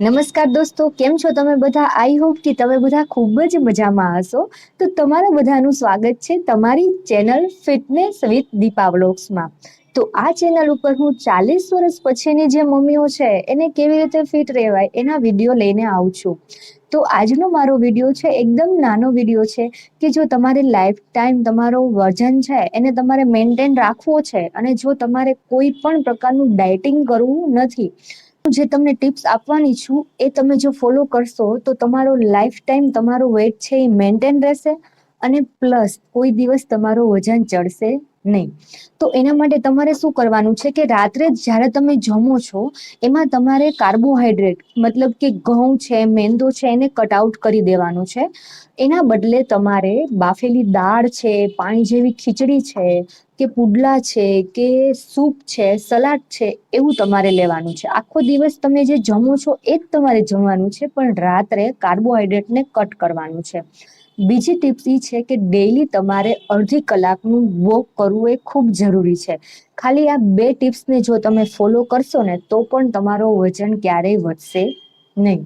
નમસ્કાર દોસ્તો, કેમ છો તમે બધા? આઈ હોપ કે તમે બધા ખૂબ જ મજામાં હશો. તો તમારા બધાનું સ્વાગત છે તમારી ચેનલ ફિટનેસ વિથ દીપા વ્લોગ્સમાં તો આ ચેનલ ઉપર હું ચાલીસ વર્ષ પછીની જે મમ્મીઓ છે, એને કેવી રીતે ફિટ રહેવાય એના વીડિયો લઈને આવું છું. તો આજનો મારો વીડિયો છે, એકદમ નાનો વીડિયો છે કે જો તમારે લાઈફ ટાઈમ તમારો વજન છે, એને તમારે મેન્ટેન રાખવો છે અને જો તમારે કોઈ પણ પ્રકારનું ડાયટિંગ કરવું નથી જે તમને ટિપ્સ આપવાની છું, એ તમે જો ફોલો કરશો, તો તમારો લાઈફ ટાઈમ તમારો વેટ છે એ મેન્ટેન રહેશે અને પ્લસ કોઈ દિવસ તમારું વજન ચડશે. નહીં. તો એના માટે તમારે શું કરવાનું છે કે રાત્રે જ્યારે તમે જમો છો, એમાં તમારે કાર્બોહાઈડ્રેટ, મતલબ કે ઘઉં છે, મેંદો છે, એને કટ આઉટ કરી દેવાનું છે. એના બદલે તમારે બાફેલી દાળ છે, પાણી જેવી ખીચડી છે, કે પુડલા છે, કે સૂપ છે, સલાડ છે, એવું તમારે લેવાનું છે. આખો દિવસ તમે જે જમો છો, એ જ તમારે જમવાનું છે, પણ રાત્રે કાર્બોહાઈડ્રેટને કટ કરવાનું છે. બીજી ટિપ્સ એ છે કે ડેઈલી તમારે અડધી કલાકનું વોક કરવું એ ખૂબ જરૂરી છે. ખાલી આ બે ટિપ્સને જો તમે ફોલો કરશો ને તો પણ તમારો વજન ક્યારેય વધશે નહીં.